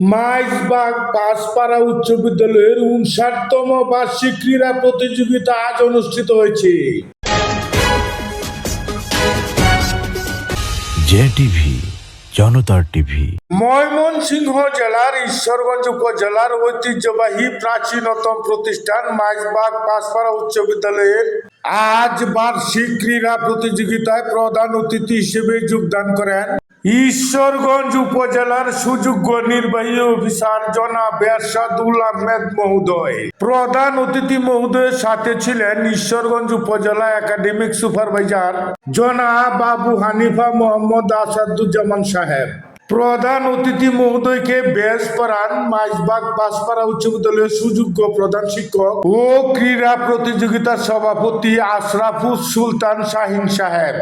মাইজবাগ পাঁচপাড়া উচ্চ বিদ্যালয়ের উনষাটতম বার্ষিক ক্রীড়া প্রতিযোগিতা আজ অনুষ্ঠিত হয়েছে। জে টিভি জনতার টিভি। ময়মনসিংহ জেলার ঈশ্বরগঞ্জ উপজেলার ঐতিহ্যবাহী প্রাচীনতম প্রতিষ্ঠান মাইজবাগ পাঁচপাড়া উচ্চ বিদ্যালয়ের আজ বার্ষিক ক্রীড়া প্রতিযোগিতায় প্রধান অতিথি হিসেবে যোগদান করেন ঈশ্বরগঞ্জ উপজেলার সুযোগ্য নির্বাহী অফিসার জনাব এরশাদুল আহমেদ মহোদয়। প্রধান অতিথি মহোদয়ের সাথে ছিলেন ঈশ্বরগঞ্জ উপজেলা একাডেমিক সুপারভাইজার জনাব বাবু হানিফা মোহাম্মদ আসাদুজ্জামান সাহেব। প্রধান অতিথি মহোদয়কে বেশ পড়ান মাইজবাগ পাঁচপাড়া উচ্চ বিদ্যালয়ের সুযোগ্য প্রধান শিক্ষক ও ক্রীড়া প্রতিযোগিতার সভাপতি আশরাফুল সুলতান শাহিন সাহেব।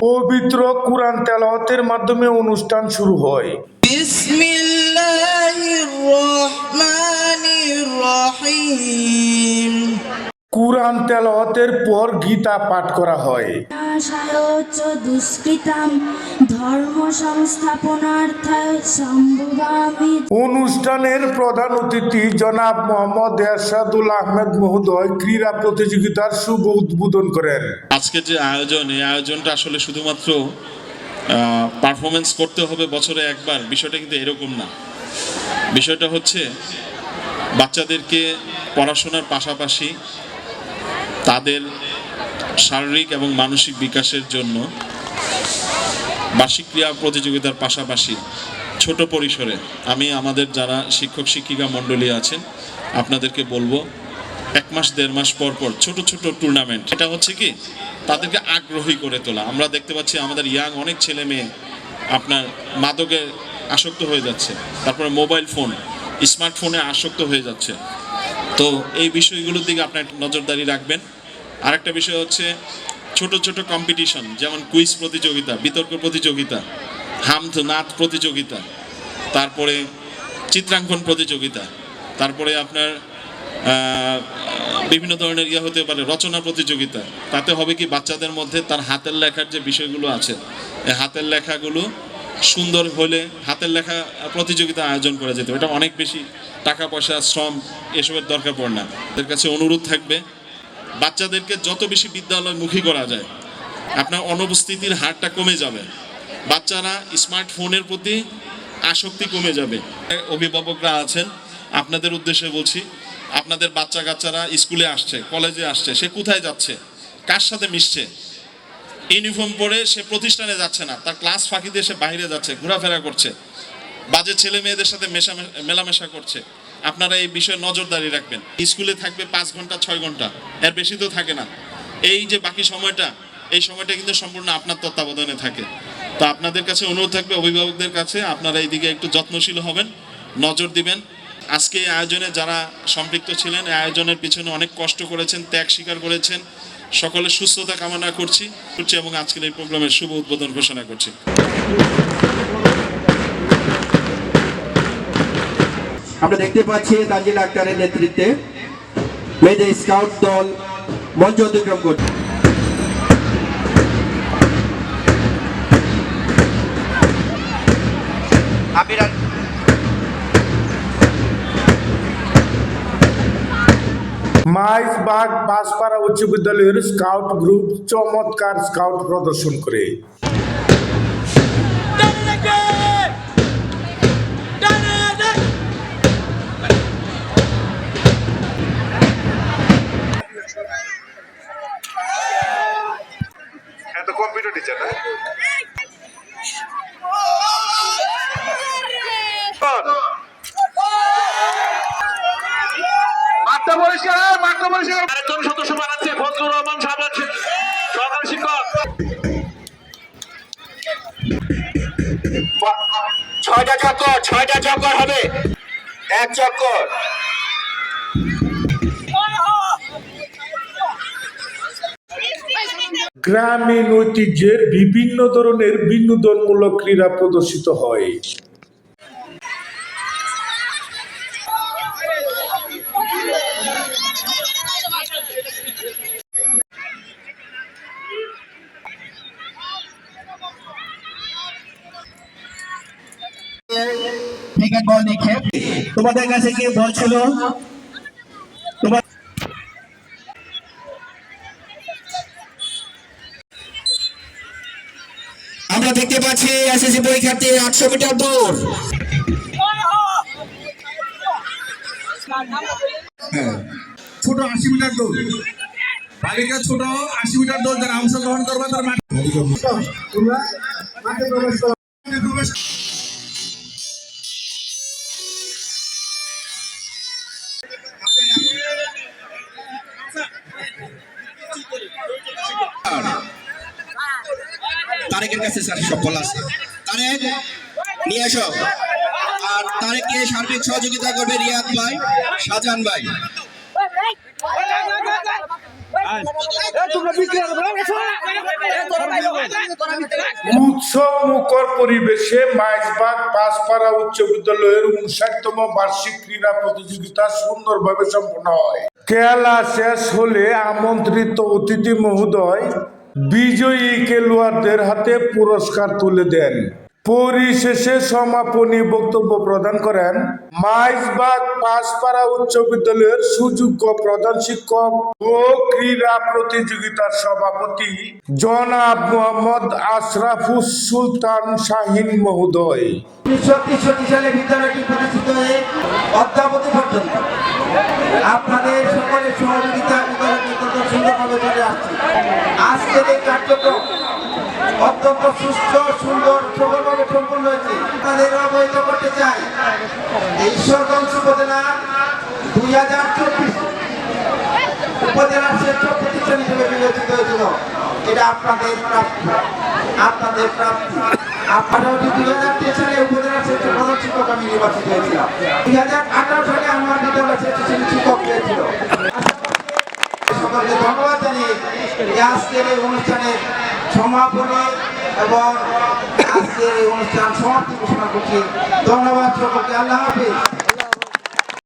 পবিত্র কোরআন তেলাওয়াতের মাধ্যমে অনুষ্ঠান শুরু হয়। কোরআন তেলাওয়াতের পর গীতা পাঠ করা হয়। সাহায্য দুষ্কৃতাম ধর্ম সংস্থাপনার্থায় সম্ভবামি। অনুষ্ঠানের প্রধান অতিথি জনাব মোহাম্মদ এরশাদুল আহমেদ মহোদয় ক্রীড়া প্রতিযোগিতার শুভ উদ্বোধন করেন। আজকের যে আয়োজন এই আয়োজনটা আসলে শুধুমাত্র পারফরমেন্স করতে হবে বছরে একবার বিষয়টা কিন্তু এরকম না। বিষয়টা হচ্ছে বাচ্চাদেরকে পড়াশোনার পাশাপাশি তাদের শারীরিক এবং মানসিক বিকাশের জন্য বার্ষিক ক্রীড়া প্রতিযোগিতার পাশাপাশি ছোট পরিসরে আমি আমাদের যারা শিক্ষক শিক্ষিকা মণ্ডলী আছেন, আপনাদেরকে বলব, এক মাস, দেড় মাস পর পর ছোট ছোট টুর্নামেন্ট এটা হচ্ছে কি? তাদেরকে আগ্রহী করে তোলা। আমরা দেখতে পাচ্ছি আমাদের ইয়াং অনেক ছেলে মেয়ে আপনার মাদকে আসক্ত হয়ে যাচ্ছে, তারপরে মোবাইল ফোন স্মার্টফোনে আসক্ত হয়ে যাচ্ছে। তো এই বিষয়গুলোর দিকে আপনার নজরদারি রাখবেন। আরেকটা বিষয় হচ্ছে ছোট ছোট কম্পিটিশন যেমন কুইজ প্রতিযোগিতা, বিতর্ক প্রতিযোগিতা, হামদ নাচ প্রতিযোগিতা, তারপরে চিত্রাঙ্কন প্রতিযোগিতা, তারপরে আপনার বিভিন্ন ধরনের ইয়ে হতে পারে, রচনা প্রতিযোগিতা, তাতে হবে কি বাচ্চাদের মধ্যে তার হাতের লেখার যে বিষয়গুলো আছে এই হাতের লেখাগুলো সুন্দর হলে হাতের লেখা প্রতিযোগিতা আয়োজন করা যেত এটা অনেক বেশি টাকা পয়সা, শ্রম, এসবের দরকার পড়ে না। এদের কাছে অনুরোধ থাকবে বাচ্চাদেরকে যত বেশি বিদ্যালয়মুখী করা যায়, আপনার অনুপস্থিতির হারটা কমে যাবে। বাচ্চারা স্মার্টফোনের প্রতি আসক্তি কমে যাবে। অভিভাবকরা আছেন, আপনাদের উদ্দেশ্যে বলছি, আপনাদের বাচ্চা কাচ্চারা স্কুলে আসছে, কলেজে আসছে, সে কোথায় যাচ্ছে, কার সাথে মিশছে? ইউনিফর্ম পরে সে প্রতিষ্ঠানে যাচ্ছে না, তার ক্লাস ফাঁকি দিয়ে সে বাইরে যাচ্ছে, ঘোরাফেরা করছে, বাজে ছেলে মেয়েদের সাথে মেশা মেলামেশা করছে। আপনারা এই বিষয়ে নজরদারি রাখবেন। স্কুলে থাকবে পাঁচ ঘণ্টা, ছয় ঘণ্টা। এর বেশি তো থাকে না। এই যে বাকি সময়টা, এই সময়টা কিন্তু সম্পূর্ণ আপনার তত্ত্বাবধানে থাকে। তো আপনাদের কাছে অনুরোধ থাকবে, অভিভাবকদের কাছে আপনারা এইদিকে একটু যত্নশীল হবেন, নজর দিবেন। আজকে এই আয়োজনে যারা সম্পৃক্ত ছিলেন আয়োজনের পিছনে অনেক কষ্ট করেছেন, ত্যাগ স্বীকার করেছেন। সকলের সুস্থতা কামনা করছি করছি, এবং আজকের এই প্রোগ্রামের শুভ উদ্বোধন ঘোষণা করছি। আমরা দেখতে পাচ্ছি তানজিল আক্তারের নেতৃত্বে মেয়েদের স্কাউট দল মঞ্চ অতিক্রম করছে। মাইজবাগ পাঁচপাড়া উচ্চ বিদ্যালয়ের স্কাউট গ্রুপ চমৎকার স্কাউট প্রদর্শন করে। মাঠটা পরিষ্কার মাঠটা পরিষ্কার। আরেকজন সদস্য বানাচ্ছে ফজলুর রহমান সাহেব আছে সহকারী শিক্ষক ছয়টা চক্কর ছয়টা চক্কর হবে। এক চক্কর। গ্রামীণ ঐতিহ্যের বিভিন্ন ধরনের বিনোদনমূলক ক্রীড়া প্রদর্শিত হয়। ক্রিকেট বল নিক্ষেপ তোমাদের কাছে কি বল ছিল? তোমার আমরা দেখতে পাচ্ছি এসএসসি পরীক্ষার্থী আটশো মিটার দৌড়। ছোট আশি মিটার দৌড়। বালিকা ছোট আশি মিটার দৌড় যারা অংশগ্রহণ করবে তারা মাঠে প্রবেশ তারেকের কাছে স্যার সফল আছে। তারেক, নিয়ে এসো। আর তারেককে সার্বিক সহযোগিতা করবে রিয়াদ ভাই, শাহজাহান ভাই। উৎসব মুখর পরিবেশে মাইজবাগ পাঁচপাড়া উচ্চ বিদ্যালয়ের উনষাটতম বার্ষিক ক্রীড়া প্রতিযোগিতা সুন্দরভাবে সম্পন্ন হয়। খেলা শেষ হলে আমন্ত্রিত অতিথি মহোদয় বিজয়ী খেলোয়াড়দের হাতে পুরস্কার তুলে দেন। পরিশেষে সমাপনী বক্তব্য প্রদান করেন মাইজবাগ পাঁচপাড়া উচ্চ বিদ্যালয়ের সুযোগ্য প্রধান শিক্ষক ও ক্রীড়া প্রতিযোগিতার সভাপতি জনাব মোহাম্মদ আশরাফুস সুলতান শাহিন মহোদয়। উনিশশো পর্যন্ত। আপনাদের সকলের সহযোগিতা সুন্দরভাবে চলে আসছে। আজকের এই কার্যক্রম অত্যন্ত সুস্থ, সুন্দর সফলভাবে সম্পন্ন হয়েছে। আপনাদের অবহিত করতে চাই। ঈশ্বরগঞ্জ উপজেলা দুই হাজার চব্বিশ উপজেলার শ্রেষ্ঠ প্রতিষ্ঠান হিসেবে বিবেচিত হয়েছিল। এটা আপনাদের প্রাপ্তি। আপনাদের প্রাপ্তি। আপনারা দুই হাজার তেইশ সালে উপজেলার শ্রেষ্ঠ প্রধান শিক্ষক আমি নির্বাচিত হয়েছিলাম। দুই হাজার আঠারো সালে আমার বিদ্যালয় শিক্ষক হয়েছিল সকলকে ধন্যবাদ জানিয়ে আজকের এই অনুষ্ঠানের সমাপনী এবং আজকের এই অনুষ্ঠান সমাপ্তি ঘোষণা করছি। ধন্যবাদ সকলকে। আল্লাহ হাফিজ।